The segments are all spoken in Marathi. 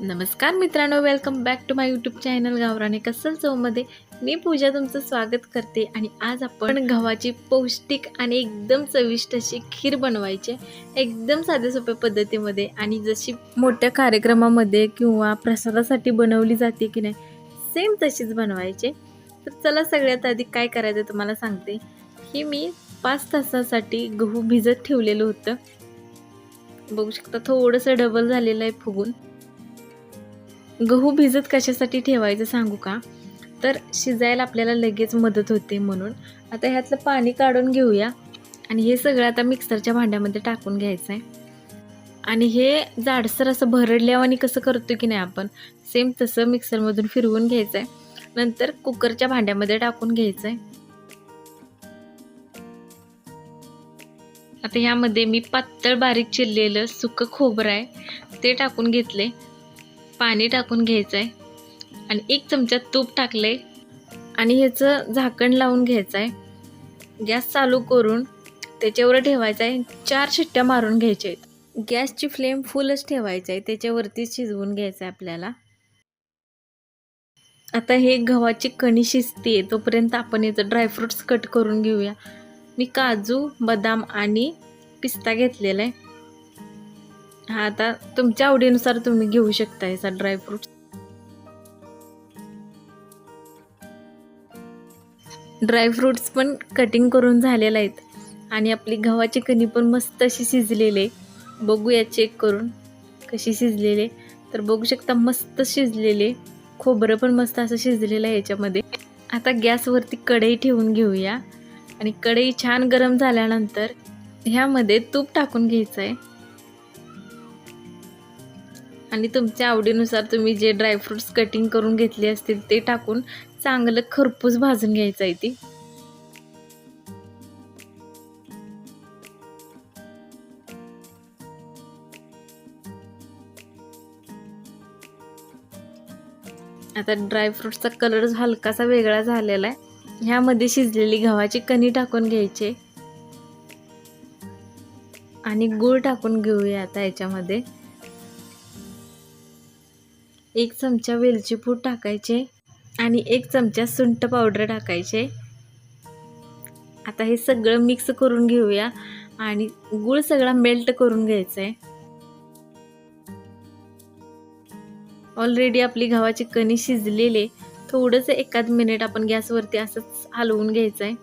नमस्कार मित्रांनो welcome back to my YouTube channel गावराने कसल चौमध्ये. मी पूजा तुमचं स्वागत करते आणि आज आपण गव्हाची पौष्टिक आणि एकदम चविष्ट अशी खीर बनवायची आहे. एकदम साध्या सोप्या पद्धतीमध्ये आणि जशी मोठ्या कार्यक्रमामध्ये किंवा प्रसादासाठी बनवली जाते की नाही सेम तशीच बनवायची तर चला सगळ्यात आधी काय करायचं तुम्हाला सांगते. ही मी पाच तासासाठी गहू भिजत ठेवलेलं होतं. बघू शकता थोडंसं डबल झालेलं आहे फुगून. गहू भिजत कशासाठी ठेवायचं सांगू का? तर शिजायला आपल्याला लगेच मदत होते म्हणून. आता ह्यातलं पाणी काढून घेऊया. आणि हे सगळं आता मिक्सरच्या भांड्यामध्ये टाकून घ्यायचं आहे आणि हे जाडसर असं भरडल्यावानी कसं करतो की नाही आपण सेम तसं मिक्सरमधून फिरवून घ्यायचं आहे नंतर कुकरच्या भांड्यामध्ये टाकून घ्यायचं आहे आता ह्यामध्ये मी पातळ बारीक चिरलेलं सुकं खोबरं आहे ते टाकून घेतले पाणी टाकून घ्यायचं आहे आणि एक चमचा तूप टाकलं आहे आणि ह्याचं झाकण लावून घ्यायचं आहे गॅस चालू करून त्याच्यावर ठेवायचं आहे चार शिट्ट्या मारून घ्यायच्या आहेत. गॅसची फ्लेम फुलच ठेवायचं आहे त्याच्यावरतीच शिजवून घ्यायचं आहे आपल्याला. आता हे गव्हाची कणी शिजते तोपर्यंत आपण याचं ड्रायफ्रुट्स कट करून घेऊया. मी काजू बदाम आणि पिस्ता घेतलेला आहे हा आता तुमच्या आवडीनुसार तुम्ही घेऊ शकता याचा ड्रायफ्रूट ड्रायफ्रुट्स पण कटिंग करून झालेले आहेत. आणि आपली गव्हाची कणी पण मस्त अशी शिजलेले बघूया चेक करून कशी शिजलेले तर बघू शकता मस्त शिजलेले खोबरं पण मस्त असं शिजलेलं आहे याच्यामध्ये. आता गॅसवरती कढई ठेवून घेऊया. आणि कढई छान गरम झाल्यानंतर ह्यामध्ये तूप टाकून घ्यायचं आहे आणि तुमच्या आवडीनुसार तुम्ही जे ड्रायफ्रुट्स कटिंग करून घेतले असतील ते टाकून चांगलं खरपूस भाजून घ्यायचं आहे ती. आता ड्रायफ्रुट्सचा कलर हलकासा वेगळा झालेला आहे. ह्यामध्ये शिजलेली गव्हाची कणी टाकून घ्यायची. आणि गूळ टाकून घेऊया आता याच्यामध्ये. एक चमचा वेलची पूड टाकायचे आणि एक चमचा सुंठ पावडर टाकायचे. आता हे सगळं मिक्स करून घेऊया आणि गूळ सगळा मेल्ट करून घ्यायचा आहे. ऑलरेडी आपली गव्हाची कणी शिजलेले थोडंसं एकाद मिनिट आपण गॅसवरती असंच हलवून घ्यायचं आहे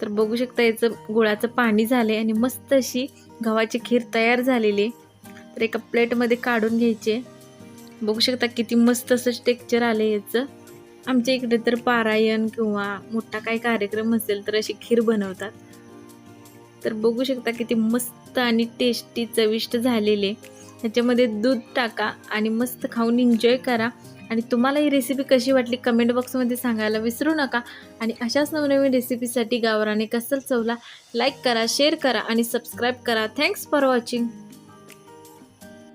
तर बघू शकता याचं गुळाचं पाणी झालं आहे आणि मस्त अशी गव्हाची खीर तयार झालेली तर एका प्लेटमध्ये काढून घ्यायचे बघू शकता किती मस्त असं टेक्चर आलं याचं. आमच्या इकडे तर पारायण किंवा मोठा काही कार्यक्रम असेल तर अशी खीर बनवतात. तर बघू शकता किती मस्त आणि टेस्टी चविष्ट झालेले. ह्याच्यामध्ये दूध टाका आणि मस्त खाऊन एन्जॉय करा. आणि तुम्हाला ही रेसिपी कशी वाटली कमेंट बॉक्समध्ये सांगायला विसरू नका. आणि अशाच नवनवीन रेसिपीसाठी गावराने कसल चवला लाईक करा शेअर करा आणि सबस्क्राईब करा. Thanks for watching